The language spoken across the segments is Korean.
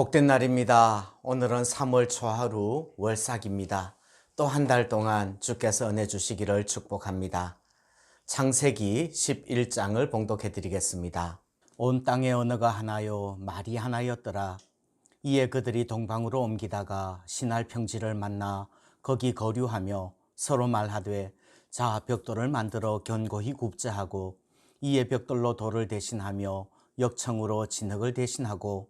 복된 날입니다. 오늘은 3월 초하루 월삭입니다. 또 한 달 동안 주께서 은혜 주시기를 축복합니다. 창세기 11장을 봉독해 드리겠습니다. 온 땅의 언어가 하나요, 말이 하나였더라. 이에 그들이 동방으로 옮기다가 신할 평지를 만나 거기 거류하며 서로 말하되 자 벽돌을 만들어 견고히 굽자 하고 이에 벽돌로 돌을 대신하며 역청으로 진흙을 대신하고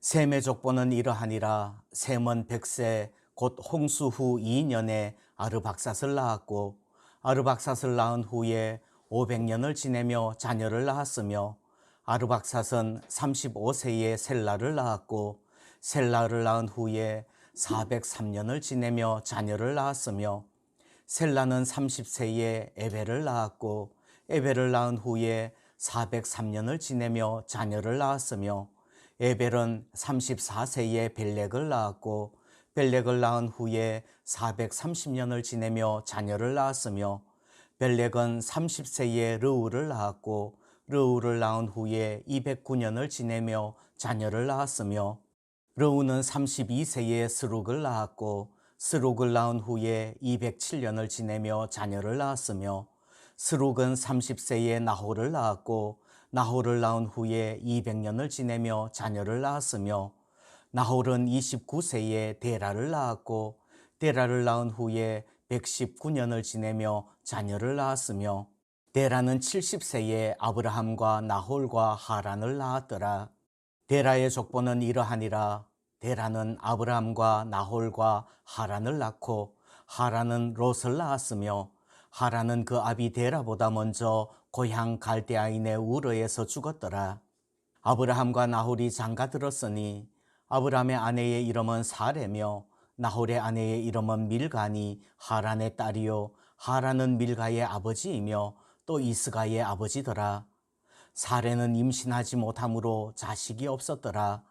셈의 족보는 이러하니라. 셈은 백세 곧 홍수 후 2년에 아르박삿을 낳았고 아르박삿을 낳은 후에 500년을 지내며 자녀를 낳았으며 아르박삿은 35세에 셀라를 낳았고 셀라를 낳은 후에 403년을 지내며 자녀를 낳았으며 셀라는 30세에 에벨을 낳았고 에벨을 낳은 후에 403년을 지내며 자녀를 낳았으며 에벨은 34세에 벨렉을 낳았고 벨렉을 낳은 후에 430년을 지내며 자녀를 낳았으며 벨렉은 30세에 르우를 낳았고 르우를 낳은 후에 209년을 지내며 자녀를 낳았으며 르우는 32세에 스룩을 낳았고 스룩을 낳은 후에 207년을 지내며 자녀를 낳았으며 스룩은 30세에 나홀을 낳았고 나홀을 낳은 후에 200년을 지내며 자녀를 낳았으며 나홀은 29세에 데라를 낳았고 데라를 낳은 후에 119년을 지내며 자녀를 낳았으며 데라는 70세에 아브라함과 나홀과 하란을 낳았더라. 데라의 족보는 이러하니라. 데라는 아브라함과 나홀과 하란을 낳고 하란은 롯을 낳았으며 하란은 그 아비 데라보다 먼저 고향 갈대아인의 우르에서 죽었더라. 아브라함과 나홀이 장가 들었으니 아브라함의 아내의 이름은 사레며 나홀의 아내의 이름은 밀가니 하란의 딸이요 하란은 밀가의 아버지이며 또 이스가의 아버지더라. 사레는 임신하지 못함으로 자식이 없었더라.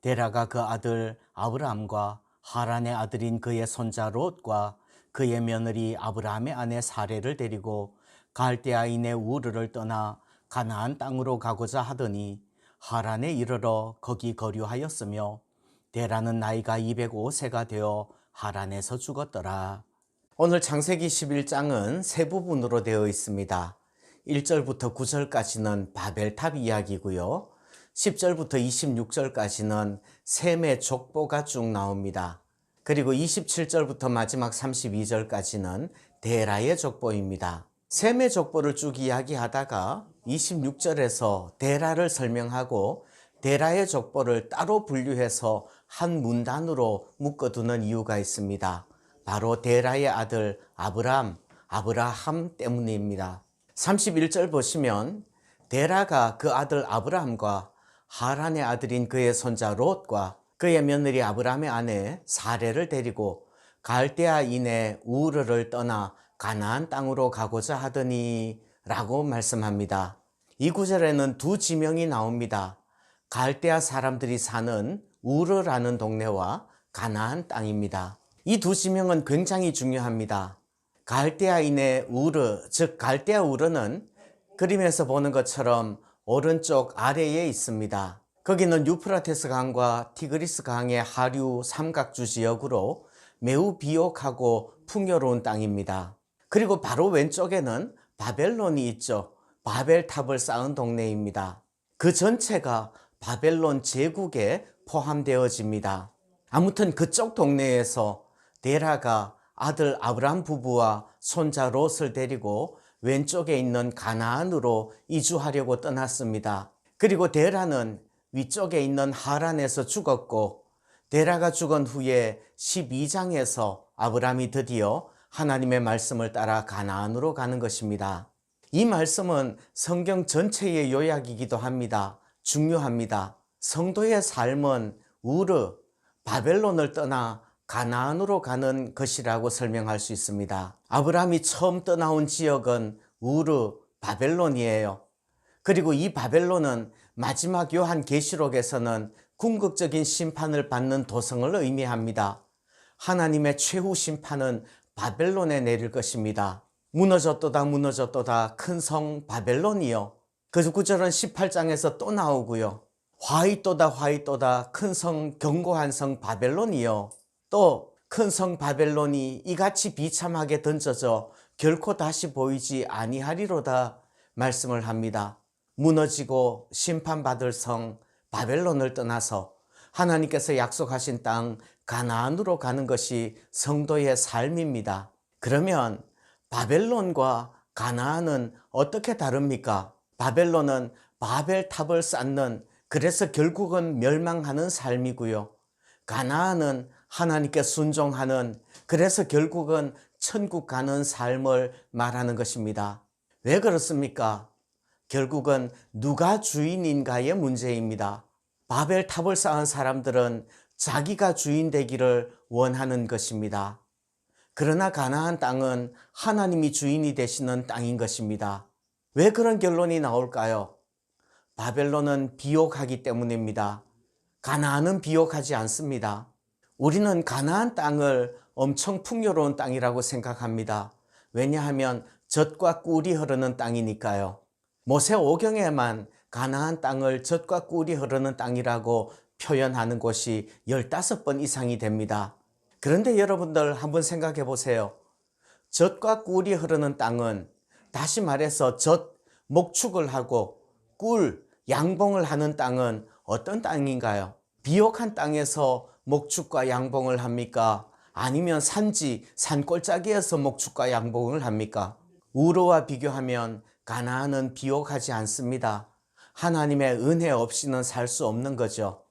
데라가 그 아들 아브라함과 하란의 아들인 그의 손자 롯과 그의 며느리 아브라함의 아내 사레를 데리고 갈대아인의 우르를 떠나 가나안 땅으로 가고자 하더니 하란에 이르러 거기 거류하였으며 데라는 나이가 205세가 되어 하란에서 죽었더라. 오늘 창세기 11장은 세 부분으로 되어 있습니다. 1절부터 9절까지는 바벨탑 이야기고요. 10절부터 26절까지는 셈의 족보가 쭉 나옵니다. 그리고 27절부터 마지막 32절까지는 데라의 족보입니다. 셈의 족보를 쭉 이야기하다가 26절에서 데라를 설명하고 데라의 족보를 따로 분류해서 한 문단으로 묶어두는 이유가 있습니다. 바로 데라의 아들 아브람, 아브라함 때문입니다. 31절 보시면 데라가 그 아들 아브라함과 하란의 아들인 그의 손자 롯과 그의 며느리 아브라함의 아내 사레를 데리고 갈대아인의 우르를 떠나 가나안 땅으로 가고자 하더니 라고 말씀합니다. 이 구절에는 두 지명이 나옵니다. 갈대아 사람들이 사는 우르라는 동네와 가나안 땅입니다. 이 두 지명은 굉장히 중요합니다. 갈대아인의 우르, 즉 갈대아 우르는 그림에서 보는 것처럼 오른쪽 아래에 있습니다. 거기는 유프라테스 강과 티그리스 강의 하류 삼각주 지역으로 매우 비옥하고 풍요로운 땅입니다. 그리고 바로 왼쪽에는 바벨론이 있죠. 바벨탑을 쌓은 동네입니다. 그 전체가 바벨론 제국에 포함되어집니다. 아무튼 그쪽 동네에서 데라가 아들 아브람 부부와 손자 롯을 데리고 왼쪽에 있는 가나안으로 이주하려고 떠났습니다. 그리고 데라는 위쪽에 있는 하란에서 죽었고 데라가 죽은 후에 12장에서 아브람이 드디어 하나님의 말씀을 따라 가나안으로 가는 것입니다. 이 말씀은 성경 전체의 요약이기도 합니다. 중요합니다. 성도의 삶은 우르, 바벨론을 떠나 가나안으로 가는 것이라고 설명할 수 있습니다. 아브라함이 처음 떠나온 지역은 우르, 바벨론이에요. 그리고 이 바벨론은 마지막 요한 계시록에서는 궁극적인 심판을 받는 도성을 의미합니다. 하나님의 최후 심판은 바벨론에 내릴 것입니다. 무너졌도다 무너졌도다 큰 성 바벨론이요. 그 구절은 18장에서 또 나오고요. 화이또다 화이또다 큰 성 견고한 성 바벨론이요. 또 큰 성 바벨론이 이같이 비참하게 던져져 결코 다시 보이지 아니하리로다 말씀을 합니다. 무너지고 심판받을 성 바벨론을 떠나서 하나님께서 약속하신 땅 가나안으로 가는 것이 성도의 삶입니다. 그러면 바벨론과 가나안은 어떻게 다릅니까? 바벨론은 바벨탑을 쌓는 그래서 결국은 멸망하는 삶이고요. 가나안은 하나님께 순종하는 그래서 결국은 천국 가는 삶을 말하는 것입니다. 왜 그렇습니까? 결국은 누가 주인인가의 문제입니다. 바벨탑을 쌓은 사람들은 자기가 주인 되기를 원하는 것입니다. 그러나 가나안 땅은 하나님이 주인이 되시는 땅인 것입니다. 왜 그런 결론이 나올까요? 바벨론은 비옥하기 때문입니다. 가나안은 비옥하지 않습니다. 우리는 가나안 땅을 엄청 풍요로운 땅이라고 생각합니다. 왜냐하면 젖과 꿀이 흐르는 땅이니까요. 모세 오경에만 가나안 땅을 젖과 꿀이 흐르는 땅이라고 표현하는 곳이 15번 이상이 됩니다. 그런데 여러분들 한번 생각해 보세요. 젖과 꿀이 흐르는 땅은 다시 말해서 젖, 목축을 하고 꿀, 양봉을 하는 땅은 어떤 땅인가요? 비옥한 땅에서 목축과 양봉을 합니까? 아니면 산지, 산골짜기에서 목축과 양봉을 합니까? 우르와 비교하면 가나안은 비옥하지 않습니다. 하나님의 은혜 없이는 살 수 없는 거죠.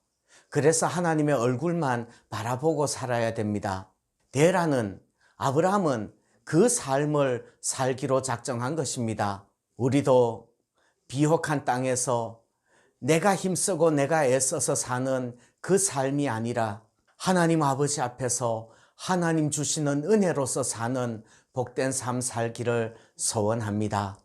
그래서 하나님의 얼굴만 바라보고 살아야 됩니다. 데라는 아브라함은 그 삶을 살기로 작정한 것입니다. 우리도 비옥한 땅에서 내가 힘쓰고 내가 애써서 사는 그 삶이 아니라 하나님 아버지 앞에서 하나님 주시는 은혜로서 사는 복된 삶 살기를 소원합니다.